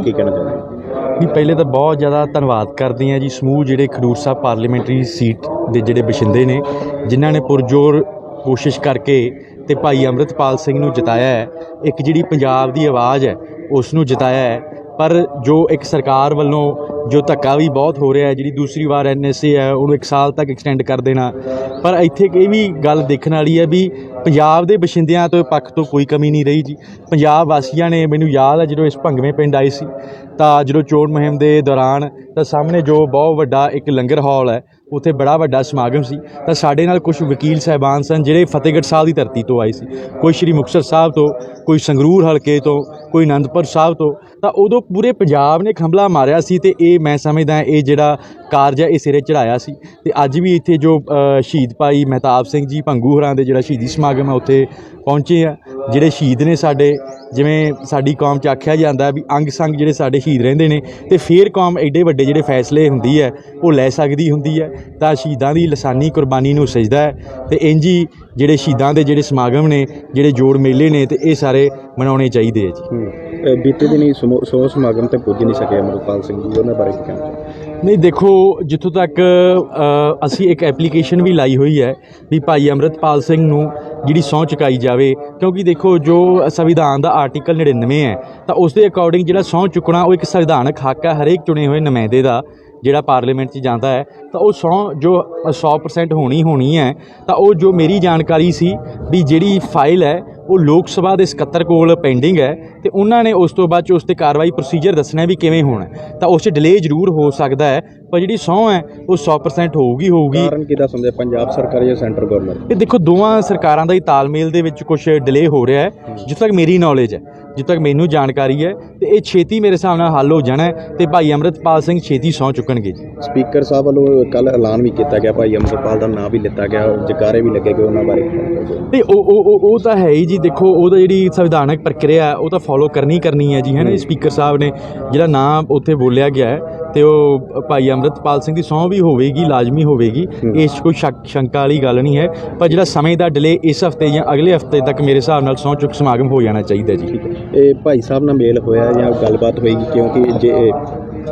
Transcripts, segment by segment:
ਕੀ ਕਹਿਣਾ ਚਾਹੁੰਦੇ ਹੋ? ਪਹਿਲੇ ਤਾਂ ਬਹੁਤ ਜ਼ਿਆਦਾ ਧੰਨਵਾਦ ਕਰਦੇ ਹਾਂ ਜੀ ਸਮੂਹ ਜਿਹੜੇ ਖਡੂਰ ਸਾਹਿਬ ਪਾਰਲੀਮੈਂਟਰੀ ਸੀਟ ਦੇ ਜਿਹੜੇ ਬਸ਼ਿੰਦੇ ਨੇ, ਜਿਨ੍ਹਾਂ ਨੇ ਪੁਰਜੋਰ ਕੋਸ਼ਿਸ਼ ਕਰਕੇ ਤੇ ਭਾਈ ਅੰਮ੍ਰਿਤਪਾਲ ਸਿੰਘ ਨੂੰ ਜਿਤਾਇਆ ਹੈ। ਇੱਕ ਜਿਹੜੀ ਪੰਜਾਬ ਦੀ ਆਵਾਜ਼ ਹੈ, ਉਸ ਨੂੰ ਜਿਤਾਇਆ ਹੈ। ਪਰ ਜੋ ਇੱਕ ਸਰਕਾਰ ਵੱਲੋਂ ਜੋ ਧੱਕਾ ਵੀ ਬਹੁਤ ਹੋ ਰਿਹਾ ਹੈ, ਜਿਹੜੀ ਦੂਸਰੀ ਵਾਰ ਐਨਐਸਏ ਹੈ, ਉਹਨੂੰ 1 ਸਾਲ ਤੱਕ ਐਕਸਟੈਂਡ ਕਰ ਦੇਣਾ। ਪਰ ਇੱਥੇ ਇਹ ਵੀ ਗੱਲ ਦੇਖਣ ਵਾਲੀ ਹੈ ਵੀ ਪੰਜਾਬ ਦੇ ਬਸ਼ਿੰਦਿਆਂ ਤੋਂ ਪੱਖ ਤੋਂ ਕੋਈ ਕਮੀ ਨਹੀਂ ਰਹੀ ਜੀ। ਪੰਜਾਬ ਵਾਸੀਆਂ ਨੇ ਮੈਨੂੰ ਯਾਦ ਹੈ, ਜਦੋਂ ਇਸ ਭੰਗਵੇਂ ਪਿੰਡ ਆਏ ਸੀ, ਤਾਂ ਜਦੋਂ ਚੋਣ ਮੁਹਿੰਮ ਦੇ ਦੌਰਾਨ, ਤਾਂ ਸਾਹਮਣੇ ਜੋ ਬਹੁਤ ਵੱਡਾ ਇੱਕ ਲੰਗਰ ਹਾਲ ਹੈ, ਉੱਥੇ ਬੜਾ ਵੱਡਾ ਸਮਾਗਮ ਸੀ। ਤਾਂ ਸਾਡੇ ਨਾਲ ਕੁਝ ਵਕੀਲ ਸਹਿਬਾਨ ਸਨ, ਜਿਹੜੇ ਫਤਿਹਗੜ੍ਹ ਸਾਹਿਬ ਦੀ ਧਰਤੀ ਤੋਂ ਆਏ ਸੀ। ਕੋਈ ਸ਼੍ਰੀ ਮੁਕਤਸਰ ਸਾਹਿਬ ਤੋਂ ਕੋਈ ਸੰਗਰੂਰ ਹਲਕੇ ਤੋਂ, ਕੋਈ ਅਨੰਦਪੁਰ ਸਾਹਿਬ ਤੋਂ, ਤਾਂ ਉਦੋਂ ਪੂਰੇ ਪੰਜਾਬ ਨੇ ਖੰਭਲਾ ਮਾਰਿਆ ਸੀ ਤੇ ਇਹ ਮੈਂ ਸਮਝਦਾ ਇਹ ਜਿਹੜਾ ਕਾਰਜ ਹੈ, ਇਹ ਸਿਰੇ ਚੜਾਇਆ ਸੀ। ਤੇ ਅੱਜ ਵੀ ਇੱਥੇ ਜੋ ਸ਼ਹੀਦ ਭਾਈ ਮਹਿਤਾਬ ਸਿੰਘ ਜੀ ਭੰਗੂ ਹੋਰਾਂ ਦੇ ਜਿਹੜਾ ਸ਼ਹੀਦੀ ਸਮਾਗਮ ਹੈ, ਉੱਥੇ ਪਹੁੰਚੇ ਆ। ਜਿਹੜੇ ਸ਼ਹੀਦ ਨੇ ਸਾਡੇ, ਜਿਵੇਂ ਸਾਡੀ ਕੌਮ 'ਚ ਆਖਿਆ ਜਾਂਦਾ ਵੀ ਅੰਗ ਸੰਗ ਜਿਹੜੇ ਸਾਡੇ ਸ਼ਹੀਦ ਰਹਿੰਦੇ ਨੇ, ਤੇ ਫੇਰ ਕੌਮ ਐਡੇ ਵੱਡੇ ਜਿਹੜੇ ਫੈਸਲੇ ਹੁੰਦੀ ਹੈ, ਉਹ ਲੈ ਸਕਦੀ ਹੁੰਦੀ ਹੈ। ਤਾਂ ਸ਼ਹੀਦਾਂ ਦੀ ਲਸਾਨੀ ਕੁਰਬਾਨੀ ਨੂੰ ਸਜਦਾ ਹੈ। ਤੇ ਇੰਜ ਹੀ ਜਿਹੜੇ ਸ਼ਹੀਦਾਂ ਦੇ ਜਿਹੜੇ ਸਮਾਗਮ ਨੇ, ਜਿਹੜੇ ਜੋੜ ਮੇਲੇ ਨੇ, ਤੇ ਇਹ ਸਾਰੇ ਮਨਾਉਣੇ ਚਾਹੀਦੇ ਆ ਜੀ। ਬੀਤੇ ਦਿਨੀ ਸਮੋ- ਸੌ ਸਮਾਗਮ ਤੇ ਪੁੱਜ ਨਹੀਂ ਸਕੇ ਅਮਰਪਾਲ ਸਿੰਘ ਜੀ ਉਹਨਾਂ ਬਾਰੇ ਕੀ ਕਹਿਣਾ ਚਾਹੁੰਦੇ? ਨਹੀਂ ਦੇਖੋ ਜਿੱਥੋਂ ਤੱਕ ਅ, ਅਸੀਂ ਇੱਕ ਐਪਲੀਕੇਸ਼ਨ ਵੀ ਲਾਈ ਹੋਈ ਹੈ ਵੀ ਭਾਈ ਅੰਮ੍ਰਿਤਪਾਲ ਸਿੰਘ ਨੂੰ ਜਿਹੜੀ ਸਹੁੰ ਚੁਕਾਈ ਜਾਵੇ ਕਿਉਂਕਿ ਦੇਖੋ ਜੋ ਸੰਵਿਧਾਨ ਦਾ ਆਰਟੀਕਲ 99 ਹੈ ਤਾਂ ਉਸ ਦੇ ਅਕੋਰਡਿੰਗ ਜਿਹੜਾ ਸਹੁੰ ਚੁੱਕਣਾ ਉਹ ਇੱਕ ਸੰਵਿਧਾਨਕ ਹੱਕ ਹੈ ਹਰੇਕ ਚੁਣੇ ਹੋਏ ਨੁਮਾਇੰਦੇ ਦਾ। ਜਿਹੜਾ ਪਾਰਲੀਮੈਂਟ 'ਚ ਜਾਂਦਾ ਹੈ ਤਾਂ ਉਹ ਸਹੁੰ ਜੋ 100% ਹੋਣੀ ਹੋਣੀ ਹੈ ਤਾਂ ਉਹ ਜੋ ਮੇਰੀ ਜਾਣਕਾਰੀ ਸੀ ਵੀ ਜਿਹੜੀ ਫਾਈਲ ਹੈ ਉਹ ਲੋਕ ਸਭਾ ਦੇ ਸਕੱਤਰ ਕੋਲ ਪੈਂਡਿੰਗ ਹੈ ਤੇ ਉਹਨਾਂ ਨੇ ਉਸ ਤੋਂ ਬਾਅਦ 'ਚ ਉਸ ਤੇ ਕਾਰਵਾਈ ਪ੍ਰੋਸੀਜਰ ਦੱਸਣਾ ਵੀ ਕਿਵੇਂ ਹੋਣਾ। ਤਾਂ ਉਸ 'ਚ ਡਿਲੇ ਜ਼ਰੂਰ ਹੋ ਸਕਦਾ ਹੈ ਪਰ ਜਿਹੜੀ ਸਹੁੰ ਹੈ ਉਹ 100% ਹੋਊਗੀ ਹੋਊਗੀ। ਕਾਰਨ ਕਿਹਦਾ ਸਮਝਿਆ ਪੰਜਾਬ ਸਰਕਾਰ ਜਾਂ ਸੈਂਟਰ ਗਵਰਨਮੈਂਟ ਇਹ ਦੇਖੋ ਦੋਵਾਂ ਸਰਕਾਰਾਂ ਦਾ ਹੀ ਤਾਲਮੇਲ ਦੇ ਵਿੱਚ ਕੁਝ ਡਿਲੇ ਹੋ ਰਿਹਾ ਹੈ ਜਿੱਥੇ ਤੱਕ ਮੇਰੀ ਨੌਲੇਜ ਹੈ। ਜਿੱਥੇ ਤੱਕ ਮੈਨੂੰ ਜਾਣਕਾਰੀ ਹੈ ਤੇ ਇਹ ਛੇਤੀ ਮੇਰੇ ਹਿਸਾਬ ਨਾਲ ਹੱਲ ਹੋ ਜਾਣਾ ਤੇ ਭਾਈ ਅੰਮ੍ਰਿਤਪਾਲ ਸਿੰਘ ਛੇਤੀ ਸਹੁੰ ਚੁੱਕਣਗੇ ਜੀ ਸਪੀਕਰ ਸਾਹਿਬ ਵੱਲੋਂ ਕੱਲ ਐਲਾਨ ਵੀ ਕੀਤਾ ਗਿਆ ਭਾਈ ਅਮਰਪਾਲ ਦਾ ਨਾਮ ਵੀ ਲਿੱਤਾ ਗਿਆ ਜਕਾਰੇ ਵੀ ਲੱਗੇ ਗਏ ਉਹਨਾਂ ਬਾਰੇ? ਨਹੀਂ ਉਹ ਉਹ ਉਹ- ਉਹ ਤਾਂ ਹੈ ਹੀ ਜੀ ਦੇਖੋ ਉਹਦਾ ਜਿਹੜੀ ਸੰਵਿਧਾਨਕ ਪ੍ਰਕਿਰਿਆ ਉਹ ਤਾਂ ਫੋਲੋ ਕਰਨੀ ਕਰਨੀ ਹੈ ਜੀ ਹੈ ਨਾ ਸਪੀਕਰ ਸਾਹਿਬ ਨੇ ਜਿਹੜਾ ਨਾਮ ਉੱਥੇ ਬੋਲਿਆ ਗਿਆ ਹੈ ਤੇ ਉਹ ਭਾਈ ਅੰਮ੍ਰਿਤਪਾਲ ਸਿੰਘ ਦੀ ਸਹੁੰ ਵੀ ਹੋਵੇਗੀ ਲਾਜ਼ਮੀ ਹੋਵੇਗੀ। ਇਸ ਕੋਈ ਸ਼ੱਕ ਸ਼ੰਕਾ ਵਾਲੀ ਗੱਲ ਨਹੀਂ ਹੈ। ਪਰ ਜਿਹੜਾ ਸਮੇਂ ਦਾ ਡਿਲੇ ਇਸ ਹਫ਼ਤੇ ਜਾਂ ਅਗਲੇ ਹਫ਼ਤੇ ਤੱਕ ਮੇਰੇ ਹਿਸਾਬ ਨਾਲ ਸਹੁੰ ਚੁੱਕ ਸਮਾਗਮ ਹੋ ਜਾਣਾ ਚਾਹੀਦਾ ਜੀ। ਇਹ ਭਾਈ ਸਾਹਿਬ ਨਾਲ ਮੇਲ ਹੋਇਆ ਜਾਂ ਗੱਲਬਾਤ ਹੋਏਗੀ ਕਿਉਂਕਿ ਜੇ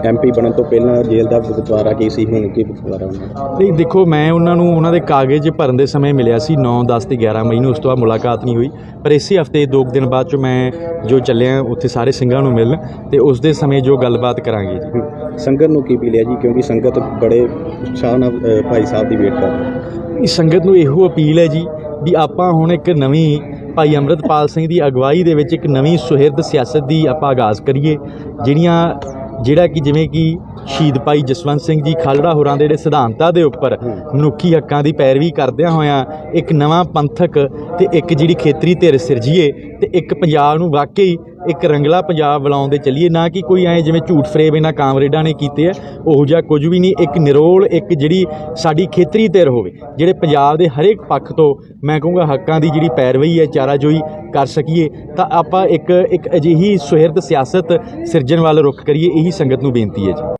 ਐਮਪੀ ਬਣਨ ਤੋਂ ਪਹਿਲਾਂ ਜੇਲ੍ਹ ਦਾ ਬੁਖਾਰਾ ਕੀ ਸੀ? ਹੁਣ ਕੀ ਬੁਖਾਰਾ ਉਹਨਾਂ ਨਹੀਂ ਦੇਖੋ ਮੈਂ ਉਹਨਾਂ ਨੂੰ ਉਹਨਾਂ ਦੇ ਕਾਗਜ਼ ਭਰਨ ਦੇ ਸਮੇਂ ਮਿਲਿਆ ਸੀ 9 10 ਤੇ 11 ਮਈ ਨੂੰ। ਉਸ ਤੋਂ ਬਾਅਦ ਮੁਲਾਕਾਤ ਨਹੀਂ ਹੋਈ। ਪਰ ਇਸੇ ਹਫ਼ਤੇ ਦੋ ਕੁ ਦਿਨ ਬਾਅਦ ਚ ਮੈਂ ਜੋ ਚੱਲਿਆ ਉੱਥੇ ਸਾਰੇ ਸਿੰਘਾਂ ਨੂੰ ਮਿਲਣ ਤੇ ਉਸ ਦੇ ਸਮੇਂ ਜੋ ਗੱਲਬਾਤ ਕਰਾਂਗੇ ਜੀ। ਸੰਗਤ ਨੂੰ ਕੀ ਪੀ ਲਿਆ ਜੀ? ਕਿਉਂਕਿ ਸੰਗਤ ਬੜੇ ਉਤਸ਼ਾਹ ਨਾਲ ਅ, ਭਾਈ ਸਾਹਿਬ ਦੀ ਵੇਟ ਕਰ ਰਹੀ ਹੈ। ਇਸ ਸੰਗਤ ਨੂੰ ਇਹੋ ਅਪੀਲ ਹੈ ਜੀ ਵੀ ਆਪਾਂ ਹੁਣ ਇੱਕ ਨਵੀਂ ਭਾਈ ਅੰਮ੍ਰਿਤਪਾਲ ਸਿੰਘ ਦੀ ਅਗਵਾਈ ਦੇ ਵਿੱਚ ਇੱਕ ਨਵੀਂ ਸੁਹਿਰਦ ਸਿਆਸਤ ਦੀ ਆਪਾਂ ਆਗਾਜ਼ ਕਰੀਏ ਜਿਹੜੀਆਂ ਜਿਹੜਾ ਕਿ ਜਿਵੇਂ ਕਿ ਸ਼ਹੀਦ ਭਾਈ ਜਸਵੰਤ ਸਿੰਘ ਜੀ ਖਾਲੜਾ ਹੋਰਾਂ ਦੇ ਜਿਹੜੇ ਸਿਧਾਂਤਾਂ ਦੇ ਉੱਪਰ ਮਨੁੱਖੀ ਹੱਕਾਂ ਦੀ ਪੈਰਵੀ ਕਰਦਿਆਂ ਹੋਇਆਂ ਇੱਕ ਨਵਾਂ ਪੰਥਕ ਤੇ ਇੱਕ ਜਿਹੜੀ ਖੇਤਰੀ ਧਿਰ ਸਿਰਜੀਏ ਤੇ ਇੱਕ ਪੰਜਾਬ ਨੂੰ ਵਾਕਈ ਇੱਕ ਰੰਗਲਾ ਪੰਜਾਬ ਬਣਾਉਣ ਦੇ ਚੱਲੀਏ, ਨਾ ਕਿ ਕੋਈ ਐ ਜਿਵੇਂ ਝੂਠ ਫਰੇਬ ਇਹਨਾਂ ਕਾਮਰੇਡਾਂ ਨੇ ਕੀਤੇ ਆ, ਉਹੋ ਜਿਹਾ ਕੁਝ ਵੀ ਨਹੀਂ, ਇੱਕ ਨਿਰੋਲ, ਇੱਕ ਜਿਹੜੀ ਸਾਡੀ ਖੇਤਰੀ ਧਿਰ ਹੋਵੇ, ਜਿਹੜੇ ਪੰਜਾਬ ਦੇ ਹਰੇਕ ਪੱਖ ਤੋਂ ਮੈਂ ਕਹੂੰਗਾ ਹੱਕਾਂ ਦੀ ਜਿਹੜੀ ਪੈਰਵਈ ਹੈ, ਚਾਰਾਜੋਈ ਕਰ ਸਕੀਏ, ਤਾਂ ਆਪਾਂ ਇੱਕ ਇੱਕ ਅਜਿਹੀ ਸੁਹਿਰਦ ਸਿਆਸਤ ਸਿਰਜਣ ਵੱਲ ਰੁਖ ਕਰੀਏ, ਇਹੀ ਸੰਗਤ ਨੂੰ ਬੇਨਤੀ ਹੈ ਜੀ।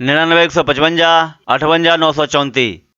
ਨੜਿਨਵੇਂ ਇੱਕ ਸੌ ਪਚਵੰਜਾ ਅਠਵੰਜਾ ਨੌ ਸੌ ਚੌਂਤੀ